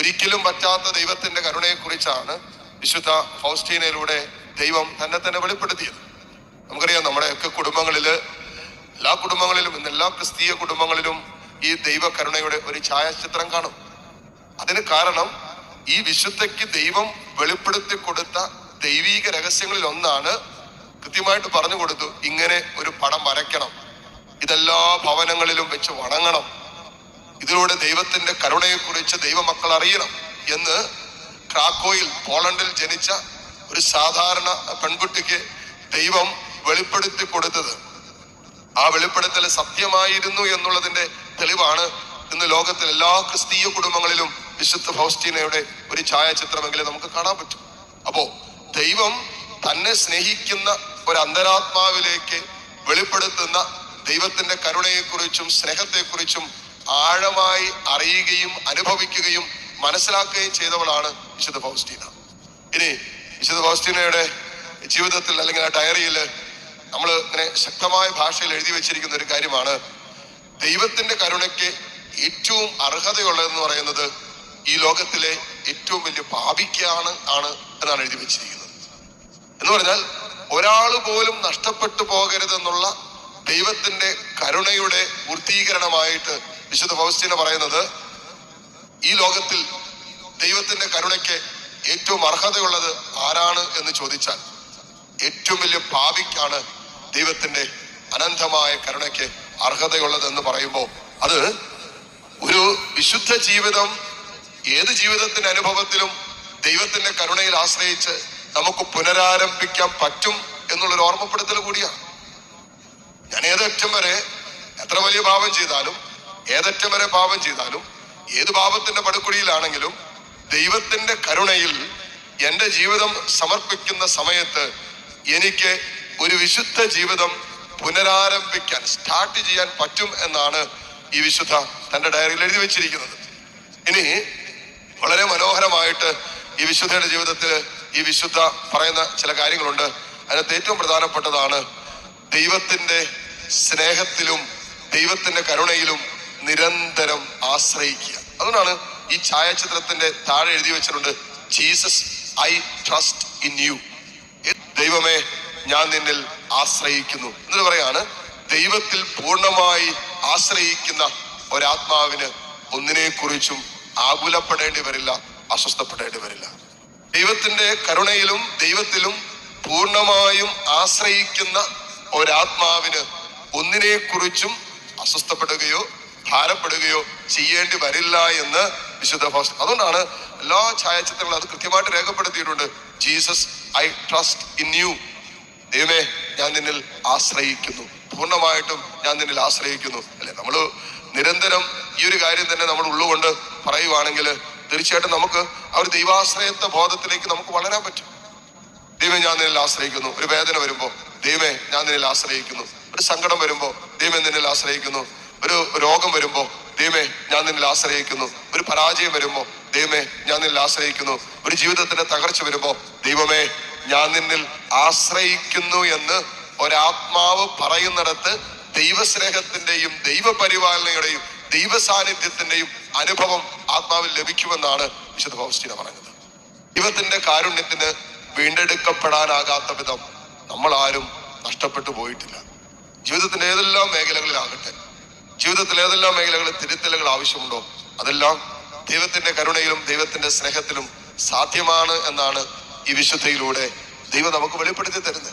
ഒരിക്കലും പറ്റാത്ത ദൈവത്തിന്റെ കരുണയെക്കുറിച്ചാണ് വിശുദ്ധ ഫൗസ്റ്റീനയിലൂടെ ദൈവം തന്നെ തന്നെ വെളിപ്പെടുത്തിയത്. നമുക്കറിയാം നമ്മുടെയൊക്കെ കുടുംബങ്ങളിൽ എല്ലാ കുടുംബങ്ങളിലും ഇന്ന് എല്ലാ ക്രിസ്തീയ കുടുംബങ്ങളിലും ഈ ദൈവകരുണയുടെ ഒരു ഛായാചിത്രം കാണും. അതിന് കാരണം ഈ വിശുദ്ധയ്ക്ക് ദൈവം വെളിപ്പെടുത്തി കൊടുത്ത ദൈവീക രഹസ്യങ്ങളിൽ ഒന്നാണ് കൃത്യമായിട്ട് പറഞ്ഞു കൊടുത്തു ഇങ്ങനെ ഒരു പടം വരയ്ക്കണം. ഇതെല്ലാ ഭവനങ്ങളിലും വെച്ച് വണങ്ങണം. ഇതിലൂടെ ദൈവത്തിന്റെ കരുണയെക്കുറിച്ച് ദൈവമക്കൾ അറിയണം എന്ന് ക്രാക്കോയിൽ പോളണ്ടിൽ ജനിച്ച ഒരു സാധാരണ പെൺകുട്ടിക്ക് ദൈവം വെളിപ്പെടുത്തി കൊടുത്തത്. ആ വെളിപ്പെടുത്തൽ സത്യമായിരുന്നു എന്നുള്ളതിന്റെ തെളിവാണ് ഇന്ന് ലോകത്തിൽ എല്ലാ ക്രിസ്തീയ കുടുംബങ്ങളിലും വിശുദ്ധ ഫൗസ്റ്റീനയുടെ ഒരു ഛായാചിത്രമെങ്കിലും നമുക്ക് കാണാൻ പറ്റും. അപ്പോ ദൈവം തന്നെ സ്നേഹിക്കുന്ന ഒരു അന്തരാത്മാവിലേക്ക് വെളിപ്പെടുത്തുന്ന ദൈവത്തിന്റെ കരുണയെക്കുറിച്ചും സ്നേഹത്തെക്കുറിച്ചും ആഴമായി അറിയുകയും അനുഭവിക്കുകയും മനസ്സിലാക്കുകയും ചെയ്തവളാണ് വിശുദ്ധ ഫൗസ്റ്റീന ഇനി വിശുദ്ധ ഫൗസ്റ്റീനയുടെ ജീവിതത്തിൽ അല്ലെങ്കിൽ ആ ഡയറിയിൽ നമ്മൾ ഇങ്ങനെ ശക്തമായ ഭാഷയിൽ എഴുതി വെച്ചിരിക്കുന്ന ഒരു കാര്യമാണ്. ദൈവത്തിന്റെ കരുണയ്ക്ക് ഏറ്റവും അർഹതയുള്ളതെന്ന് പറയുന്നത് ഈ ലോകത്തിലെ ഏറ്റവും വലിയ പാപിക്കാണ് ആണ് എന്നാണ് എഴുതി വെച്ചിരിക്കുന്നത്. എന്ന് പറഞ്ഞാൽ ഒരാൾ പോലും നഷ്ടപ്പെട്ടു പോകരുതെന്നുള്ള ദൈവത്തിന്റെ കരുണയുടെ പൂർത്തീകരണമായിട്ട് വിശുദ്ധ ഫൗസ്റ്റീന പറയുന്നത് ഈ ലോകത്തിൽ ദൈവത്തിന്റെ കരുണയ്ക്ക് ഏറ്റവും അർഹതയുള്ളത് ആരാണ് എന്ന് ചോദിച്ചാൽ ഏറ്റവും വലിയ പാപിക്കാണ് ദൈവത്തിന്റെ അനന്തമായ കരുണയ്ക്ക് അർഹതയുള്ളത് എന്ന് പറയുമ്പോൾ അത് ഒരു വിശുദ്ധ ജീവിതം ഏത് ജീവിതത്തിന്റെ അനുഭവത്തിലും ദൈവത്തിന്റെ കരുണയിൽ ആശ്രയിച്ച് നമുക്ക് പുനരാരംഭിക്കാൻ പറ്റും എന്നുള്ളൊരു ഓർമ്മപ്പെടുത്തൽ കൂടിയാണ്. ഞാൻ ഏതറ്റം വരെ എത്ര വലിയ പാപം ചെയ്താലും ഏതറ്റം വരെ പാപം ചെയ്താലും ഏത് പാപത്തിന്റെ പടുക്കുടിയിലാണെങ്കിലും ദൈവത്തിന്റെ കരുണയിൽ എന്റെ ജീവിതം സമർപ്പിക്കുന്ന സമയത്ത് എനിക്ക് ഒരു വിശുദ്ധ ജീവിതം പുനരാരംഭിക്കാൻ സ്റ്റാർട്ട് ചെയ്യാൻ പറ്റും എന്നാണ് ഈ വിശുദ്ധ തന്റെ ഡയറിയിൽ എഴുതി വെച്ചിരിക്കുന്നത്. ഇനി വളരെ മനോഹരമായിട്ട് ഈ വിശുദ്ധയുടെ ജീവിതത്തിൽ ഈ വിശുദ്ധ പറയുന്ന ചില കാര്യങ്ങളുണ്ട്. അതിനകത്ത് ഏറ്റവും പ്രധാനപ്പെട്ടതാണ് ദൈവത്തിന്റെ സ്നേഹത്തിലും ദൈവത്തിന്റെ കരുണയിലും നിരന്തരം ആശ്രയിക്കുക. അതുകൊണ്ടാണ് ഈ ഛായാചിത്രത്തിന്റെ താഴെ എഴുതി വെച്ചിട്ടുണ്ട് Jesus I trust in you. ദൈവമേ ഞാൻ നിന്നിൽ ആശ്രയിക്കുന്നു. എന്നിട്ട് പറയാണ് ദൈവത്തിൽ പൂർണമായി ആശ്രയിക്കുന്ന ഒരാത്മാവിന് ഒന്നിനെ കുറിച്ചും ആകുലപ്പെടേണ്ടി വരില്ല അസ്വസ്ഥപ്പെടേണ്ടി വരില്ല. ദൈവത്തിന്റെ കരുണയിലും ദൈവത്തിലും പൂർണമായും ആശ്രയിക്കുന്ന ഒരാത്മാവിന് ഒന്നിനെ കുറിച്ചും അസ്വസ്ഥപ്പെടുകയോ ഭാരപ്പെടുകയോ ചെയ്യേണ്ടി വരില്ല എന്ന് വിശുദ്ധ ഫാസ്റ്റ്. അതുകൊണ്ടാണ് എല്ലാ ഛായാചിത്രങ്ങളും അത് കൃത്യമായിട്ട് രേഖപ്പെടുത്തിയിട്ടുണ്ട്. Jesus I trust in you. ദൈവേ ഞാൻ നിന്നിൽ ആശ്രയിക്കുന്നു. പൂർണമായിട്ടും ഞാൻ നിന്നിൽ ആശ്രയിക്കുന്നു. അല്ലെ? നമ്മൾ നിരന്തരം ഈ ഒരു കാര്യം തന്നെ നമ്മൾ ഉള്ളുകൊണ്ട് പറയുവാണെങ്കിൽ തീർച്ചയായിട്ടും നമുക്ക് ആ ഒരു ദൈവാശ്രയത്വ ബോധത്തിലേക്ക് നമുക്ക് വളരാൻ പറ്റും. ദൈവം ഞാൻ നിന്നിൽ ആശ്രയിക്കുന്നു. ഒരു വേദന വരുമ്പോൾ ദൈവേ ഞാൻ നിന്നിൽ ആശ്രയിക്കുന്നു. ഒരു സങ്കടം വരുമ്പോ ദൈവം നിന്നിൽ ആശ്രയിക്കുന്നു. ഒരു രോഗം വരുമ്പോ ദൈവമേ ഞാൻ നിന്നിൽ ആശ്രയിക്കുന്നു. ഒരു പരാജയം വരുമ്പോ ദൈവമേ ഞാൻ നിന്നിൽ ആശ്രയിക്കുന്നു. ഒരു ജീവിതത്തിന്റെ തകർച്ച വരുമ്പോ ദൈവമേ ഞാൻ നിന്നിൽ ആശ്രയിക്കുന്നു എന്ന് ഒരാത്മാവ് പറയുന്നിടത്ത് ദൈവസ്നേഹത്തിന്റെയും ദൈവപരിപാലനയുടെയും ദൈവ സാന്നിധ്യത്തിന്റെയും അനുഭവം ആത്മാവിൽ ലഭിക്കുമെന്നാണ് വിശുദ്ധ ഫൗസ്റ്റീന പറഞ്ഞത് ദൈവത്തിന്റെ കാരുണ്യത്തിന് വീണ്ടെടുക്കപ്പെടാനാകാത്ത വിധം നമ്മൾ ആരും നഷ്ടപ്പെട്ടു പോയിട്ടില്ല. ജീവിതത്തിന്റെ ഏതെല്ലാം മേഖലകളിലാകട്ടെ ജീവിതത്തിൽ ഏതെല്ലാം മേഖലകളിൽ തിരുത്തലുകൾ ആവശ്യമുണ്ടോ? അതെല്ലാം ദൈവത്തിന്റെ കരുണയിലും ദൈവത്തിന്റെ സ്നേഹത്തിലും സാധ്യമാണ് എന്നാണ് ഈ വിശുദ്ധയിലൂടെ ദൈവം നമുക്ക് വെളിപ്പെടുത്തി തരുന്നത്.